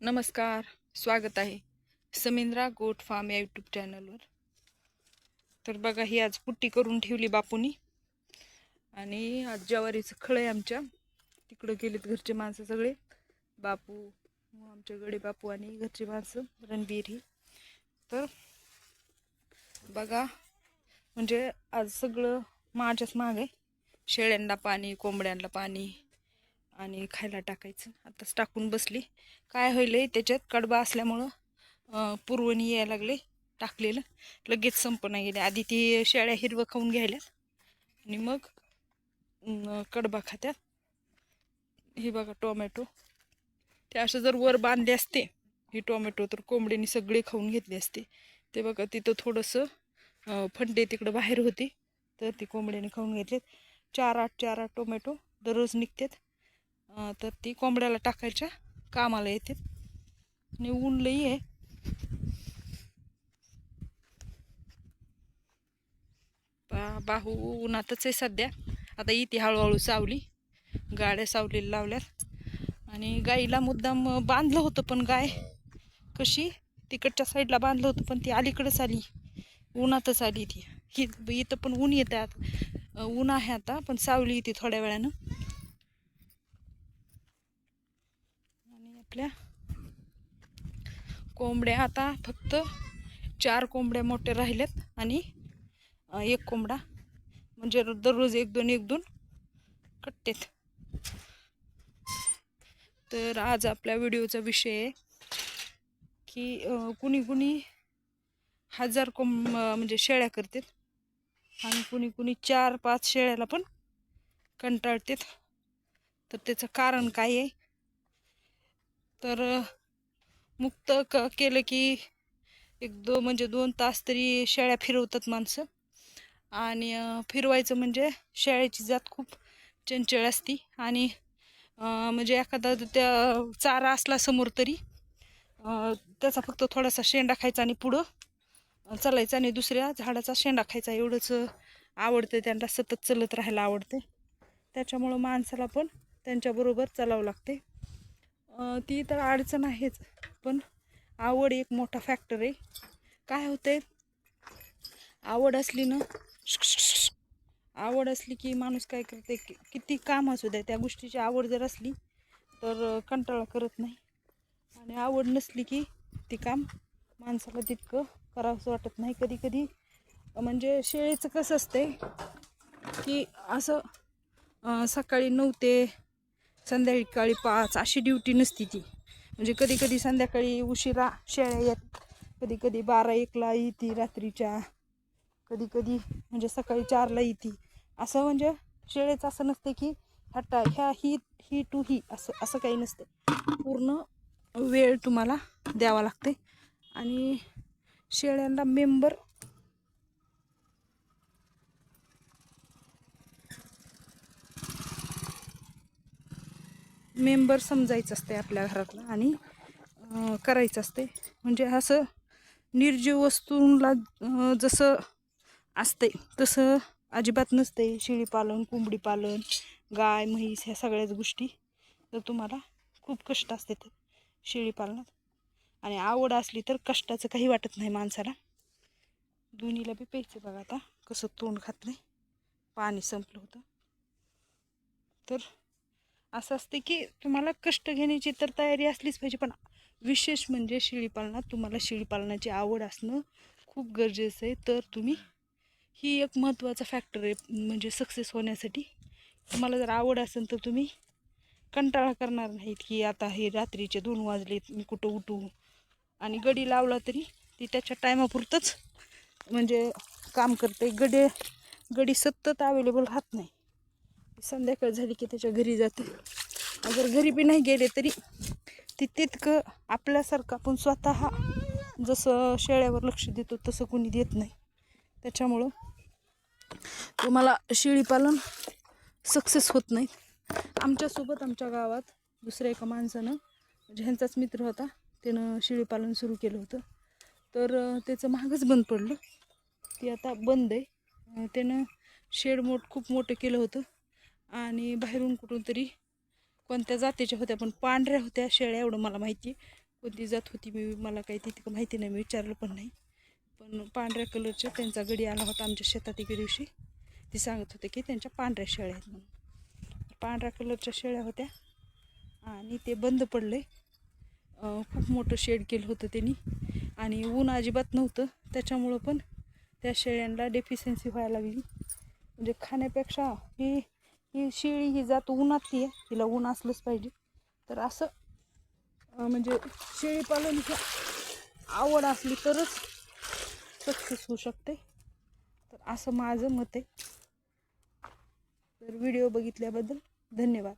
नमस्कार स्वागत आहे समिंद्रा गोट फार्म या यूट्यूब चॅनलवर तर बघा ही आज पुट्टी करून ठेवली बापूनी. आणि आज ज्वारीचं खळ आहे आमच्या. तिकडं गेलेत घरचे माणसं सगळे. बापू आमच्या गडे बापू आणि घरचे माणसं रणबीर ही. तर बघा म्हणजे आज सगळं माझ्याच माग आहे. शेळ्यांना पाणी कोंबड्यांना पाणी आणि खायला टाकायचं. आताच टाकून बसली. काय होईल त्याच्यात कडबा असल्यामुळं पुरवणी यायला लागले. टाकलेलं. लगेच संप गेले. आधी ती शेळ्या हिरवं खाऊन घ्यायला आणि मग कडबा खात्यात. हे बघा टोमॅटो. ते असं जर वर बांधले असते ही टोमॅटो तर कोंबडीने सगळे खाऊन घेतले असते. ते बघा तिथं थोडंसं फंडे तिकडं बाहेर होते. तर ती कोंबड्याने खाऊन घेतलेत. चार आठ चार आठ टोमॅटो दररोज निघतात तर ती कोंबड्याला टाकायच्या. कामाला येते. आणि ऊन लई आहे. बा- बाहू उन्हातच आहे सध्या. आता इथे हळूहळू सावली. गाड्या सावलीला लावल्यात. आणि गाईला मुद्दाम बांधलं होतं पण गाय कशी? तिकडच्या साईडला बांधलं होतं पण ती अलीकडंच आली. उन्हातच आली ती. ही इथं पण ऊन येतं आता ऊन आहे आता पण सावली येते थोड्या वेळानं आणि आपल्या. कोंबड्या आता फक्त चार कोंबड्या मोठ्या राहिल्यात आणि एक कोंबडा. म्हणजे दररोज एक दोन एक दोन कट्टेत. तर आज आपल्या व्हिडिओचा विषय आहे की कुणी कुणी हजार कोंब म्हणजे शेळ्या करतात आणि कुणी कुणी चार पाच शेळ्याला पण कंटाळतात. तर त्याचं कारण काय आहे? तर मुक्त क केलं की एक दो म्हणजे दोन तास तरी शेळ्या फिरवतात माणसं. आणि फिरवायचं म्हणजे शेळ्याची जात खूप चंचळ असती. आणि म्हणजे एखादा त्या चारा असला समोर तरी त्याचा फक्त थोडासा शेंडा खायचा आणि पुढं चालायचं आणि दुसऱ्या झाडाचा शेंडा खायचा. एवढंच आवडतं त्यांना. सतत चलत राहायला आवडते त्याच्यामुळं माणसाला पण त्यांच्याबरोबर चालावं लागते ती तर अडचण आहेच पण आवड एक मोठा फॅक्टर आहे. काय होते आवड असली ना आवड असली की माणूस काय करते कि- किती काम असू द्या त्या गोष्टीची आवड जर असली तर कंटाळा करत नाही. आणि आवड नसली की ती काम माणसाला तितकं करावंसं वाटत नाही. कधी कधी म्हणजे शेळीचं कसं असते की असं सकाळी नऊ ते संध्याकाळी पाच अशी ड्युटी नसती ती. म्हणजे कधी कधी संध्याकाळी उशिरा शेळ्या येत कधी कधी बारा एकला येते रात्रीच्या कधी कधी म्हणजे सकाळी चारला येते. असं म्हणजे शेळेचं असं नसते की हट्टा ह्या ही ही टू ही असं असं काही नसते. पूर्ण वेळ तुम्हाला द्यावा लागते आणि शेळ्यांना मेंबर मेंबर समजायचं असते आपल्या घरातलं आणि करायचं असते. म्हणजे असं निर्जीव वस्तूंना जसं असते तसं अजिबात नसते शेळी पालन कोंबडी पालन गाय म्हैस ह्या सगळ्याच गोष्टी तर तुम्हाला खूप कष्ट असते तर शेळी पालनात आणि आवड असली तर कष्टाचं काही वाटत नाही माणसाला. दोन्हीला बी प्यायचं बघा आता कसं तोंड खात नाही पाणी संपलं होतं. तर असं असते की तुम्हाला कष्ट घेण्याची तर तयारी असलीच पाहिजे पण विशेष म्हणजे शेळीपालनात तुम्हाला शेळीपालनाची आवड असणं खूप गरजेचं आहे. तर तुम्ही ही एक महत्त्वाचा फॅक्टर आहे म्हणजे सक्सेस होण्यासाठी. तुम्हाला जर आवड असेल तर तुम्ही कंटाळा करणार नाहीत की आता हे रात्रीचे दोन वाजलेत मी कुठं उठू? आणि गडी लावला तरी ती त्याच्या टायमापुरतंच म्हणजे काम करते. गडी गडी सतत अवेलेबल राहत नाही. संध्याकाळ झाली की त्याच्या घरी जाते. जर घरी बी नाही गेले तरी ती तितकं आपल्यासारखं आपण स्वतः जसं शेळ्यावर लक्ष देतो तसं कोणी देत नाही. त्याच्यामुळं तुम्हाला शेळीपालन सक्सेस होत नाही. आमच्यासोबत आमच्या गावात दुसऱ्या एका माणसानं म्हणजे ह्यांचाच मित्र होता त्यानं शेळीपालन सुरू केलं होतं. तर त्याचं महागच बंद पडलं. ते आता बंद आहे. त्यानं शेड मोठ खूप मोठं केलं होतं. आणि बाहेरून कुठून तरी कोणत्या जातीच्या होत्या पण पांढऱ्या होत्या शेळ्या एवढं मला माहिती. कोणती जात होती मी मला काही तितकं माहिती नाही मी विचारलं पण नाही. पण पांढऱ्या कलरच्या त्यांचा गडी आला होता आमच्या शेतात एके दिवशी. ती सांगत होते की त्यांच्या पांढऱ्या शेळ्या आहेत म्हणून. पांढऱ्या कलरच्या शेळ्या होत्या आणि ते बंद पडले. खूप मोठं शेड केलं होतं त्यांनी. आणि ऊन अजिबात नव्हतं. त्याच्यामुळं पण त्या शेळ्यांना डेफिशियन्सी व्हायला लागली. म्हणजे खाण्यापेक्षा ही ही शेळी ही जात उन्हातली आहे. तिला ऊन असलंच पाहिजे. तर असं म्हणजे शेळी ही आवड असली तरच सक्सेस होऊ शकते. तर असं माझं मत आहे. तर व्हिडिओ बघितल्याबद्दल धन्यवाद.